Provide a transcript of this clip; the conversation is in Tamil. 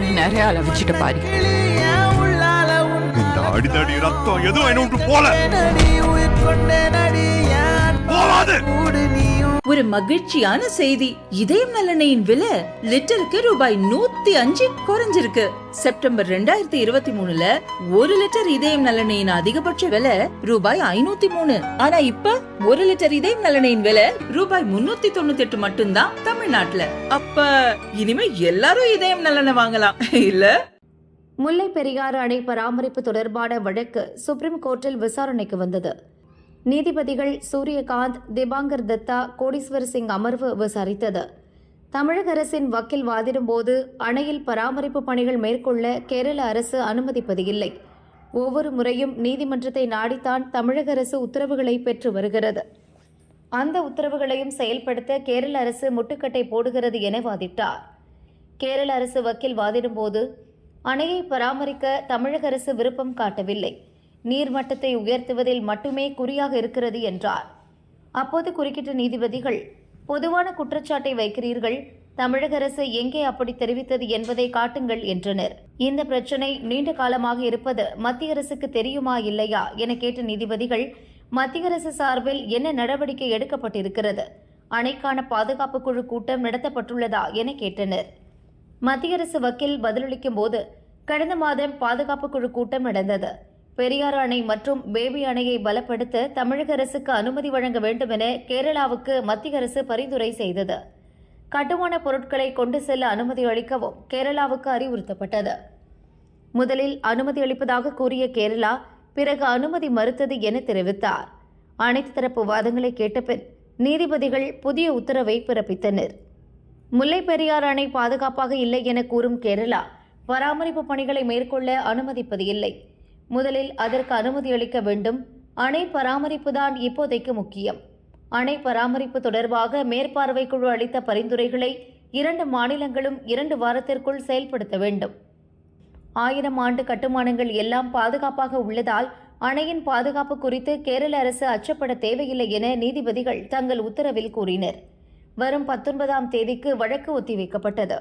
நீ நிறைய அளவிச்சிட்ட பாரு. இந்த அடிதடி ரத்தம் எதுவும் என்ன விட்டு போல. போவாது ஒரு மகிழ்ச்சியான செய்தி. இதயம் நலனையின் விலை லிட்டருக்கு ரூபாய் நூத்தி அஞ்சு குறைஞ்சிருக்கு. செப்டம்பர் ரெண்டாயிரத்தி இருபத்தி மூணுல ஒரு லிட்டர் இதயம் நலனையின் அதிகபட்ச விலை ரூபாய் ஐநூத்தி மூணு. ஆனா இப்ப ஒரு லிட்டர் இதயம் நலனையின் விலை ரூபாய் முன்னூத்தி தொண்ணூத்தி எட்டு மட்டும்தான் தமிழ்நாட்டுல. அப்ப இனிமே எல்லாரும் இதயம் நலனை வாங்கலாம். இல்ல? முல்லை பெரியாறு அணை பராமரிப்பு தொடர்பான வழக்கு சுப்ரீம் கோர்ட்டில் விசாரணைக்கு வந்தது. நீதிபதிகள் சூரியகாந்த் திபாங்கர் தத்தா கோடீஸ்வர் சிங் அமர்வு விசாரித்தது. தமிழக அரசின் வக்கீல் வாதிடும்போது அணையில் பராமரிப்பு பணிகள் மேற்கொள்ள கேரள அரசு அனுமதிப்பது இல்லை. ஒவ்வொரு முறையும் நீதிமன்றத்தை நாடித்தான் தமிழக அரசு உத்தரவுகளை பெற்று வருகிறது. அந்த உத்தரவுகளையும் செயல்படுத்த கேரள அரசு முட்டுக்கட்டை போடுகிறது என வாதிட்டார். கேரள அரசு வக்கீல் வாதிடும்போது அணையை பராமரிக்க தமிழக அரசு விருப்பம் காட்டவில்லை. நீர்மட்டத்தை உயர்த்துவதில் மட்டுமே குறியாக இருக்கிறது என்றார். அப்போது குறுக்கிட்ட நீதிபதிகள் பொதுவான குற்றச்சாட்டை வைக்கிறீர்கள். தமிழக அரசு எங்கே அப்படி தெரிவித்தது என்பதை காட்டுங்கள் என்றனர். இந்த பிரச்சினை நீண்ட காலமாக இருப்பது மத்திய அரசுக்கு தெரியுமா இல்லையா? என கேட்ட நீதிபதிகள் மத்திய அரசு சார்பில் என்ன நடவடிக்கை எடுக்கப்பட்டிருக்கிறது? அணைக்கான பாதுகாப்பு குழு கூட்டம் நடத்தப்பட்டுள்ளதா? என கேட்டனர். மத்திய அரசு வக்கீல் பதிலளிக்கும் போது கடந்த மாதம் பாதுகாப்பு குழு கூட்டம் நடந்தது. பெரியார் அணை மற்றும் பேபி அணையை பலப்படுத்த தமிழக அரசுக்கு அனுமதி வழங்க வேண்டும் என கேரளாவுக்கு மத்திய அரசு பரிந்துரை செய்தது. கட்டுமான பொருட்களை கொண்டு செல்ல அனுமதி அளிக்கவும் கேரளாவுக்கு அறிவுறுத்தப்பட்டது. முதலில் அனுமதி அளிப்பதாக கூறிய கேரளா பிறகு அனுமதி மறுத்தது என தெரிவித்தார். அனைத்து தரப்பு வாதங்களை கேட்டபின் நீதிபதிகள் புதிய உத்தரவை பிறப்பித்தனர். முல்லை பெரியார் அணை பாதுகாப்பாக இல்லை என கூறும் கேரளா பராமரிப்பு பணிகளை மேற்கொள்ள அனுமதிப்பது இல்லை. முதலில் அதற்கு அனுமதி அளிக்க வேண்டும். அணை பராமரிப்பு தான் இப்போதைக்கு முக்கியம். அணை பராமரிப்பு தொடர்பாக மேற்பார்வை குழு அளித்த பரிந்துரைகளை இரண்டு மாநிலங்களும் இரண்டு வாரத்திற்குள் செயல்படுத்த வேண்டும். ஆயிரம் ஆண்டு கட்டுமானங்கள் எல்லாம் பாதுகாப்பாக உள்ளதால் அணையின் பாதுகாப்பு குறித்து கேரள அரசு அச்சப்பட தேவையில்லை என நீதிபதிகள் தங்கள் உத்தரவில் கூறினர். வரும் பத்தொன்பதாம் தேதிக்கு வழக்கு ஒத்திவைக்கப்பட்டது.